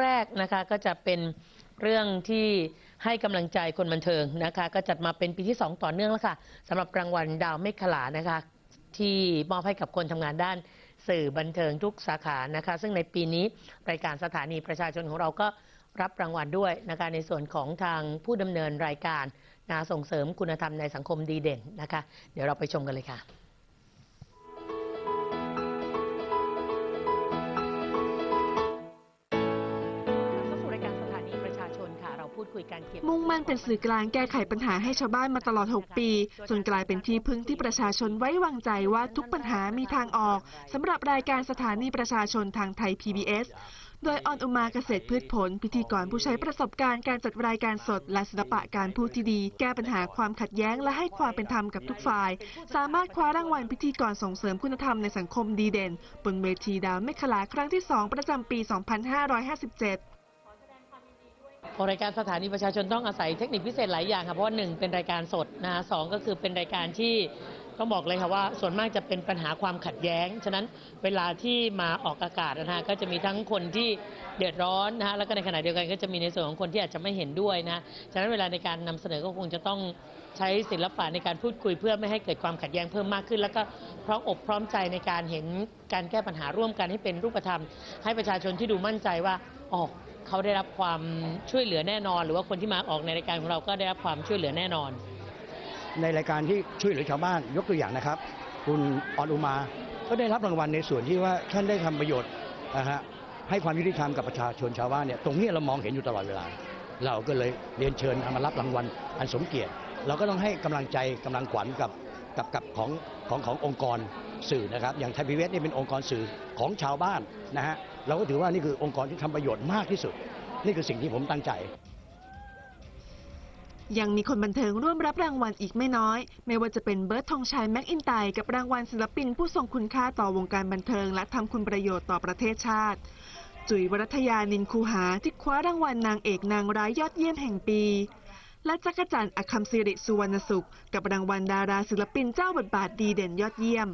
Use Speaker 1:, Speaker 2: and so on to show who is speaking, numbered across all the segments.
Speaker 1: แรกนะคะก็จะเป็นเรื่องที่ให้กำลังใจคนบันเทิงนะคะ ก็จัดมาเป็นปีที่ 2 ต่อเนื่องแล้วค่ะสำหรับรางวัลดาวเมฆขลานะคะ ที่มอบให้กับคนทำงานด้านสื่อบันเทิงทุกสาขานะคะ ซึ่งในปีนี้รายการสถานีประชาชนของเราก็รับรางวัลด้วยนะคะในส่วนของทางผู้ดำเนินรายการนะส่งเสริมคุณธรรมในสังคมดีเด่นนะคะ เดี๋ยวเราไปชมกันเลยค่ะ คุยกันเกี่ยวกับ
Speaker 2: มุ่งมั่นเป็นสื่อกลางแก้ไขปัญหาให้ชาวบ้านมาตลอด 6 ปี จนกลายเป็นที่พึ่งที่ประชาชนไว้วางใจว่าทุกปัญหามีทางออกสำหรับรายการสถานีประชาชนทางไทย PBS โดยออนอุมาเกษตรพืชผล พิธีกรผู้ใช้ประสบการณ์การจัดรายการสด และศิลปะการพูดที่ดี แก้ปัญหาความขัดแย้งและให้ความเป็นธรรมกับทุกฝ่าย สามารถคว้ารางวัลพิธีกรส่งเสริมคุณธรรมในสังคมดีเด่น บนเวทีดาวเมฆลาครั้งที่ 2 ประจำปี 2557
Speaker 1: รายการสถานีประชาชนต้องอาศัยเทคนิคพิเศษหลายอย่างค่ะเพราะว่าหนึ่งเป็นรายการสดนะสองก็คือเป็นรายการที่ต้องบอกเลยค่ะว่าส่วนมากจะเป็นปัญหาความขัดแย้ง ฉะนั้นเวลาที่มาออกอากาศนะฮะก็จะมีทั้งคนที่เดือดร้อนนะฮะแล้วก็ในขณะเดียวกันก็จะมีในส่วนของคนที่อาจจะไม่เห็นด้วยนะฉะนั้นเวลาในการนำเสนอก็คงจะต้องใช้ศิลปะในการพูดคุยเพื่อไม่ให้เกิดความขัดแย้งเพิ่มมากขึ้น แล้วก็พร้อมอกพร้อมใจในการเห็นการแก้ปัญหาร่วมกันให้เป็นรูปธรรม ให้ประชาชนที่ดูมั่นใจว่าอ๋อ เขาได้รับความช่วยเหลือแน่นอน หรือว่าคนที่มาออกในรายการของเราก็ได้รับความช่วยเหลือแน่นอน
Speaker 3: ในรายการที่ช่วยเหลือชาวบ้านยกตัวอย่างนะครับ คุณออนอุมา ก็ได้รับรางวัลในส่วนที่ว่าท่านได้ทำประโยชน์นะฮะให้ความยุติธรรมกับประชาชนชาวบ้านเนี่ยตรงนี้เรามองเห็นอยู่ตลอดเวลา เราก็เลยเรียนเชิญมารับรางวัลอันสมเกียรติ เราก็ต้องให้กำลังใจกำลังขวัญกับกับกับของของขององค์กรสื่อนะครับ อย่างไทยพีวีเอสนี่เป็นองค์กรสื่อของชาวบ้านนะฮะ เราก็ถือว่านี่คือองค์กรที่ทำประโยชน์มากที่สุด นี่คือสิ่งที่ผมตั้งใจ
Speaker 2: ยังมีคนบันเทิงร่วมรับรางวัลอีกไม่น้อย ไม่ว่าจะเป็นเบิร์ตธงชัยแม็กอินไตกับรางวัลศิลปินผู้ทรงคุณค่าต่อวงการบันเทิง และทำคุณประโยชน์ต่อประเทศชาติ จุ๋ยวรัตยานินคูหาที่คว้ารางวัลนางเอกนางร้ายยอดเยี่ยมแห่งปีและจักรจันทร์อคัมศิริสุวรรณสุข กับรางวัลดาราศิลปินเจ้าบทบาทดีเด่นยอดเยี่ยม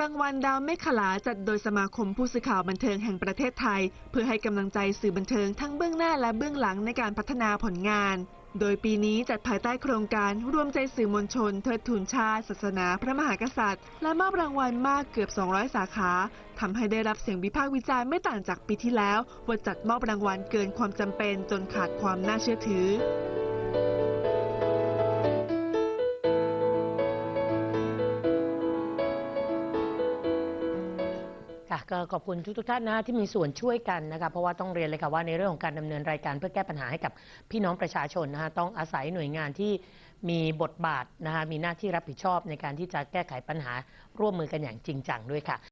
Speaker 2: รางวัลดาวเมฆขลาจัดโดยสมาคมผู้สื่อข่าวบันเทิงแห่งประเทศไทย เพื่อให้กำลังใจสื่อบันเทิงทั้งเบื้องหน้าและเบื้องหลังในการพัฒนาผลงาน โดยปีนี้จัดภายใต้โครงการรวมใจสื่อมวลชน เทิดทูนชาติศาสนา พระมหากษัตริย์ และมอบรางวัลมากเกือบ 200 สาขาทำให้ได้รับเสียงวิพากษ์วิจารณ์ไม่ต่างจากปีที่แล้วว่าจัดมอบรางวัลเกินความจำเป็นจนขาดความน่าเชื่อถือ
Speaker 1: ก็ขอบคุณทุกๆท่านนะที่มีส่วนช่วยกันนะคะเพราะว่าต้องเรียนเลยค่ะว่าในเรื่องของการดำเนินรายการเพื่อแก้ปัญหาให้กับพี่น้องประชาชนนะคะต้องอาศัยหน่วยงานที่มีบทบาทนะคะมีหน้าที่รับผิดชอบในการที่จะแก้ไขปัญหาร่วมมือกันอย่างจริงจังด้วยค่ะ